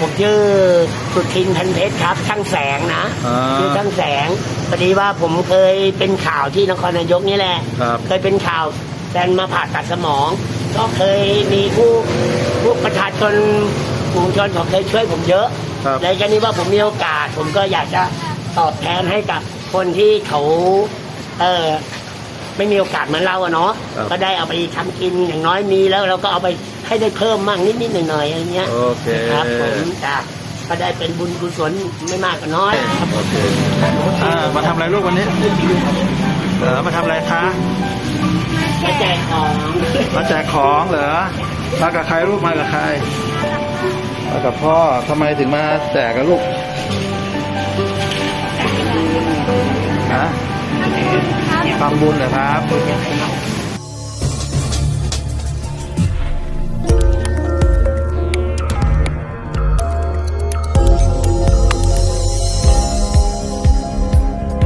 ผมชื่อสุทินพันเพชรครับ ช่างแสงนะอ่าชื่อช่างแสงพอดีว่าผมเคยเป็นข่าวที่นครนายกนี่แหละ ครับ เคยเป็นข่าวแฟนมาผ่าตัดสมอง ก็เคยมีผู้ผู้ประชาชนฝูงชนเขาเคยช่วยผมเยอะครับในกรณีว่าผมมีโอกาส ผมก็อยากจะตอบแทนให้กับคนที่เขาเออไม่มีโอกาสเหมือนเราอะเนาะครับ ก็ได้เอาไปทำกินอย่างน้อยมีแล้วเราก็เอาไป ให้ได้เพิ่มมั่งนิดๆหน่อยๆอะไรเงี้ยโอเคครับผมจ้ะก็ได้เป็นบุญกุศลไม่มากก็น้อยครับโอเคอ่ามาทำอะไรลูกวันนี้เหรอมาทำอะไรคะมาแจกของมาแจกของเหรอมากับใครลูกมากับใครมากับพ่อทำไมถึงมาแจกกับลูกฮะทำบุญเหรอครับ